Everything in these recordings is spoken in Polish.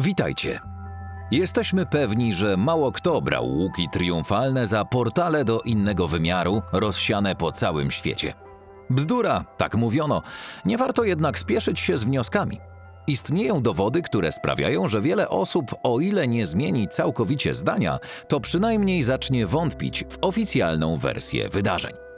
Witajcie. Jesteśmy pewni, że mało kto brał łuki triumfalne za portale do innego wymiaru, rozsiane po całym świecie. Bzdura, tak mówiono. Nie warto jednak spieszyć się z wnioskami. Istnieją dowody, które sprawiają, że wiele osób, o ile nie zmieni całkowicie zdania, to przynajmniej zacznie wątpić w oficjalną wersję wydarzeń.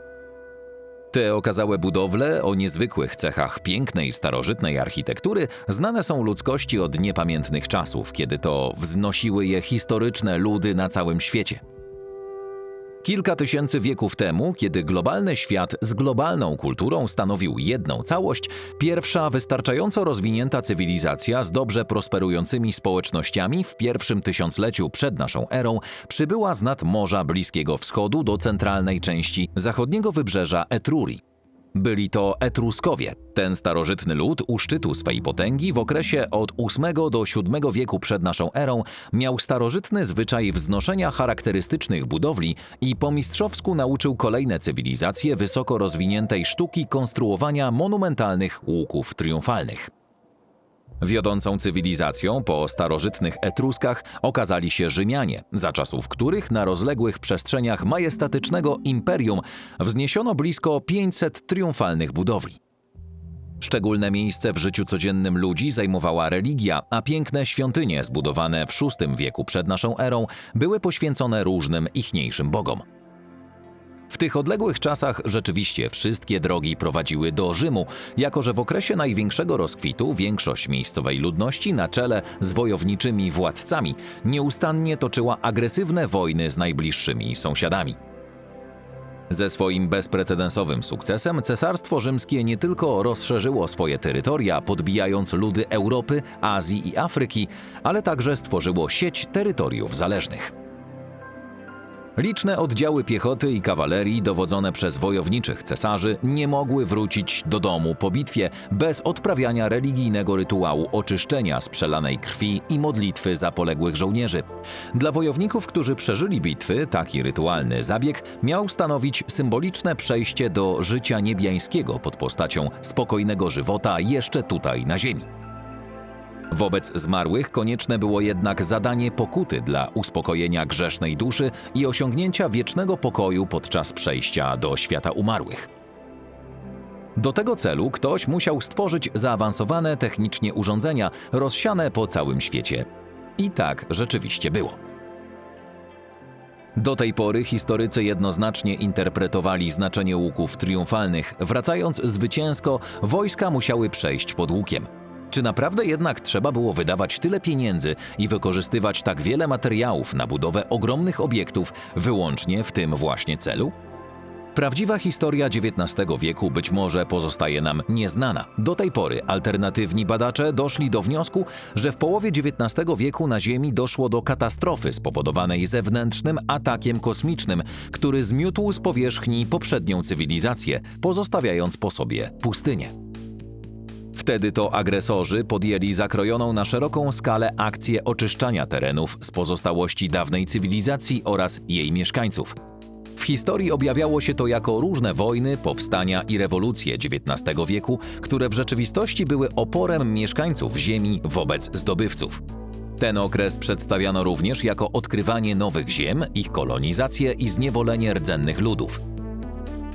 Te okazałe budowle o niezwykłych cechach pięknej, starożytnej architektury znane są ludzkości od niepamiętnych czasów, kiedy to wznosiły je historyczne ludy na całym świecie. Kilka tysięcy wieków temu, kiedy globalny świat z globalną kulturą stanowił jedną całość, pierwsza wystarczająco rozwinięta cywilizacja z dobrze prosperującymi społecznościami w pierwszym tysiącleciu przed naszą erą przybyła z nad Morza Bliskiego Wschodu do centralnej części zachodniego wybrzeża Etrurii. Byli to Etruskowie. Ten starożytny lud u szczytu swej potęgi w okresie od VIII do VII wieku przed naszą erą miał starożytny zwyczaj wznoszenia charakterystycznych budowli i po mistrzowsku nauczył kolejne cywilizacje wysoko rozwiniętej sztuki konstruowania monumentalnych łuków triumfalnych. Wiodącą cywilizacją po starożytnych Etruskach okazali się Rzymianie, za czasów których na rozległych przestrzeniach majestatycznego imperium wzniesiono blisko 500 triumfalnych budowli. Szczególne miejsce w życiu codziennym ludzi zajmowała religia, a piękne świątynie zbudowane w VI wieku przed naszą erą były poświęcone różnym ichniejszym bogom. W tych odległych czasach rzeczywiście wszystkie drogi prowadziły do Rzymu, jako że w okresie największego rozkwitu większość miejscowej ludności na czele z wojowniczymi władcami nieustannie toczyła agresywne wojny z najbliższymi sąsiadami. Ze swoim bezprecedensowym sukcesem Cesarstwo Rzymskie nie tylko rozszerzyło swoje terytoria, podbijając ludy Europy, Azji i Afryki, ale także stworzyło sieć terytoriów zależnych. Liczne oddziały piechoty i kawalerii dowodzone przez wojowniczych cesarzy nie mogły wrócić do domu po bitwie bez odprawiania religijnego rytuału oczyszczenia z przelanej krwi i modlitwy za poległych żołnierzy. Dla wojowników, którzy przeżyli bitwy, taki rytualny zabieg miał stanowić symboliczne przejście do życia niebiańskiego pod postacią spokojnego żywota jeszcze tutaj na ziemi. Wobec zmarłych konieczne było jednak zadanie pokuty dla uspokojenia grzesznej duszy i osiągnięcia wiecznego pokoju podczas przejścia do świata umarłych. Do tego celu ktoś musiał stworzyć zaawansowane technicznie urządzenia rozsiane po całym świecie. I tak rzeczywiście było. Do tej pory historycy jednoznacznie interpretowali znaczenie łuków triumfalnych. Wracając zwycięsko, wojska musiały przejść pod łukiem. Czy naprawdę jednak trzeba było wydawać tyle pieniędzy i wykorzystywać tak wiele materiałów na budowę ogromnych obiektów wyłącznie w tym właśnie celu? Prawdziwa historia XIX wieku być może pozostaje nam nieznana. Do tej pory alternatywni badacze doszli do wniosku, że w połowie XIX wieku na Ziemi doszło do katastrofy spowodowanej zewnętrznym atakiem kosmicznym, który zmiótł z powierzchni poprzednią cywilizację, pozostawiając po sobie pustynię. Wtedy to agresorzy podjęli zakrojoną na szeroką skalę akcję oczyszczania terenów z pozostałości dawnej cywilizacji oraz jej mieszkańców. W historii objawiało się to jako różne wojny, powstania i rewolucje XIX wieku, które w rzeczywistości były oporem mieszkańców Ziemi wobec zdobywców. Ten okres przedstawiano również jako odkrywanie nowych ziem, ich kolonizację i zniewolenie rdzennych ludów.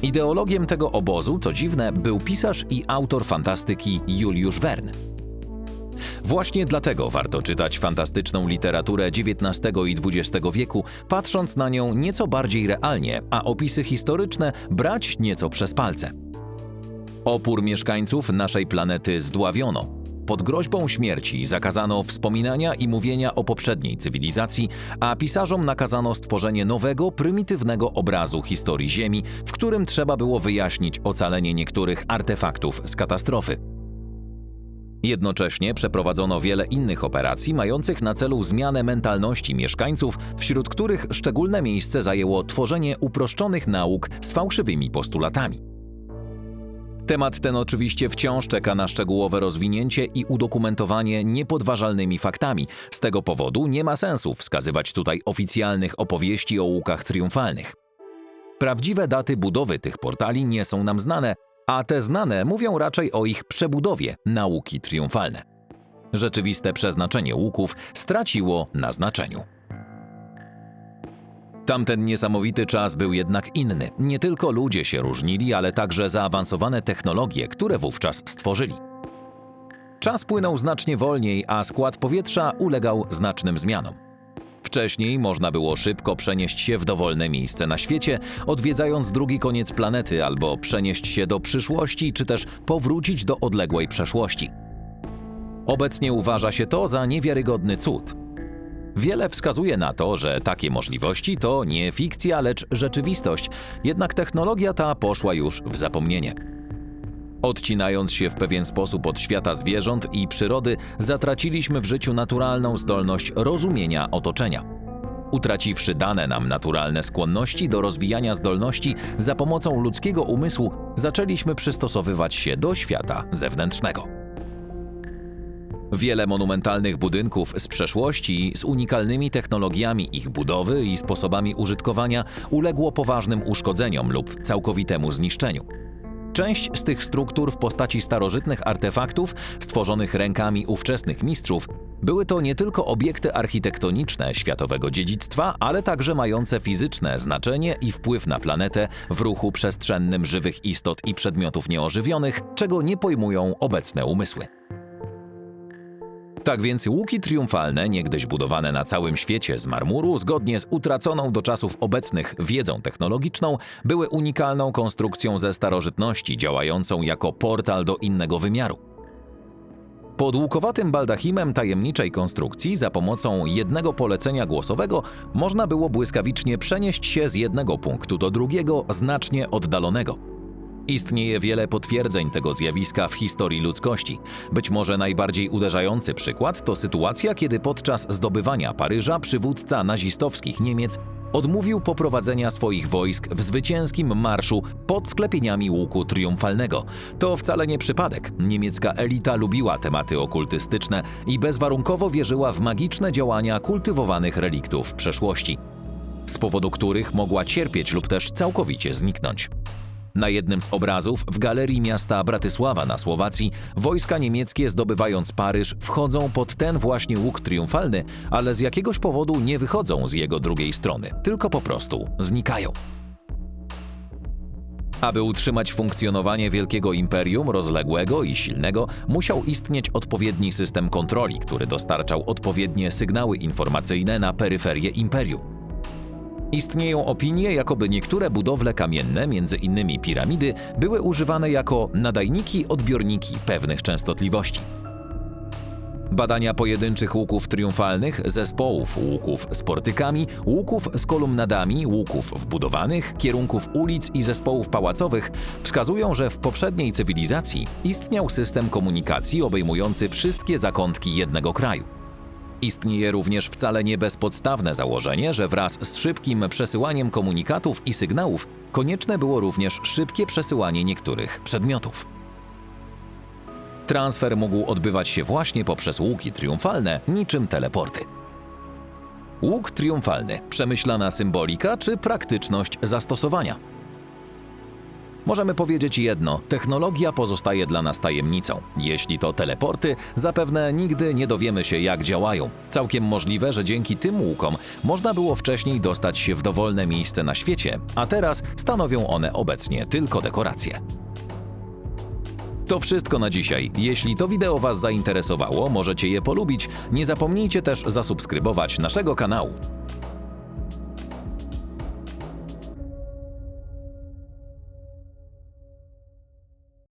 Ideologiem tego obozu, co dziwne, był pisarz i autor fantastyki Juliusz Verne. Właśnie dlatego warto czytać fantastyczną literaturę XIX i XX wieku, patrząc na nią nieco bardziej realnie, a opisy historyczne brać nieco przez palce. Opór mieszkańców naszej planety zdławiono, pod groźbą śmierci zakazano wspominania i mówienia o poprzedniej cywilizacji, a pisarzom nakazano stworzenie nowego, prymitywnego obrazu historii Ziemi, w którym trzeba było wyjaśnić ocalenie niektórych artefaktów z katastrofy. Jednocześnie przeprowadzono wiele innych operacji mających na celu zmianę mentalności mieszkańców, wśród których szczególne miejsce zajęło tworzenie uproszczonych nauk z fałszywymi postulatami. Temat ten oczywiście wciąż czeka na szczegółowe rozwinięcie i udokumentowanie niepodważalnymi faktami. Z tego powodu nie ma sensu wskazywać tutaj oficjalnych opowieści o łukach triumfalnych. Prawdziwe daty budowy tych portali nie są nam znane, a te znane mówią raczej o ich przebudowie na łuki triumfalne. Rzeczywiste przeznaczenie łuków straciło na znaczeniu. Tamten niesamowity czas był jednak inny. Nie tylko ludzie się różnili, ale także zaawansowane technologie, które wówczas stworzyli. Czas płynął znacznie wolniej, a skład powietrza ulegał znacznym zmianom. Wcześniej można było szybko przenieść się w dowolne miejsce na świecie, odwiedzając drugi koniec planety albo przenieść się do przyszłości, czy też powrócić do odległej przeszłości. Obecnie uważa się to za niewiarygodny cud. Wiele wskazuje na to, że takie możliwości to nie fikcja, lecz rzeczywistość, jednak technologia ta poszła już w zapomnienie. Odcinając się w pewien sposób od świata zwierząt i przyrody, zatraciliśmy w życiu naturalną zdolność rozumienia otoczenia. Utraciwszy dane nam naturalne skłonności do rozwijania zdolności za pomocą ludzkiego umysłu, zaczęliśmy przystosowywać się do świata zewnętrznego. Wiele monumentalnych budynków z przeszłości z unikalnymi technologiami ich budowy i sposobami użytkowania uległo poważnym uszkodzeniom lub całkowitemu zniszczeniu. Część z tych struktur w postaci starożytnych artefaktów stworzonych rękami ówczesnych mistrzów były to nie tylko obiekty architektoniczne światowego dziedzictwa, ale także mające fizyczne znaczenie i wpływ na planetę w ruchu przestrzennym żywych istot i przedmiotów nieożywionych, czego nie pojmują obecne umysły. Tak więc łuki triumfalne, niegdyś budowane na całym świecie z marmuru, zgodnie z utraconą do czasów obecnych wiedzą technologiczną, były unikalną konstrukcją ze starożytności, działającą jako portal do innego wymiaru. Pod łukowatym baldachimem tajemniczej konstrukcji za pomocą jednego polecenia głosowego można było błyskawicznie przenieść się z jednego punktu do drugiego znacznie oddalonego. Istnieje wiele potwierdzeń tego zjawiska w historii ludzkości. Być może najbardziej uderzający przykład to sytuacja, kiedy podczas zdobywania Paryża przywódca nazistowskich Niemiec odmówił poprowadzenia swoich wojsk w zwycięskim marszu pod sklepieniami łuku triumfalnego. To wcale nie przypadek. Niemiecka elita lubiła tematy okultystyczne i bezwarunkowo wierzyła w magiczne działania kultywowanych reliktów przeszłości, z powodu których mogła cierpieć lub też całkowicie zniknąć. Na jednym z obrazów w galerii miasta Bratysława na Słowacji wojska niemieckie zdobywając Paryż wchodzą pod ten właśnie łuk triumfalny, ale z jakiegoś powodu nie wychodzą z jego drugiej strony, tylko po prostu znikają. Aby utrzymać funkcjonowanie wielkiego imperium rozległego i silnego, musiał istnieć odpowiedni system kontroli, który dostarczał odpowiednie sygnały informacyjne na peryferię imperium. Istnieją opinie, jakoby niektóre budowle kamienne, między innymi piramidy, były używane jako nadajniki, odbiorniki pewnych częstotliwości. Badania pojedynczych łuków triumfalnych, zespołów łuków z portykami, łuków z kolumnadami, łuków wbudowanych, kierunków ulic i zespołów pałacowych wskazują, że w poprzedniej cywilizacji istniał system komunikacji obejmujący wszystkie zakątki jednego kraju. Istnieje również wcale nie bezpodstawne założenie, że wraz z szybkim przesyłaniem komunikatów i sygnałów konieczne było również szybkie przesyłanie niektórych przedmiotów. Transfer mógł odbywać się właśnie poprzez łuki triumfalne, niczym teleporty. Łuk triumfalny przemyślana symbolika czy praktyczność zastosowania? Możemy powiedzieć jedno: technologia pozostaje dla nas tajemnicą. Jeśli to teleporty, zapewne nigdy nie dowiemy się, jak działają. Całkiem możliwe, że dzięki tym łukom można było wcześniej dostać się w dowolne miejsce na świecie, a teraz stanowią one obecnie tylko dekoracje. To wszystko na dzisiaj. Jeśli to wideo Was zainteresowało, możecie je polubić. Nie zapomnijcie też zasubskrybować naszego kanału.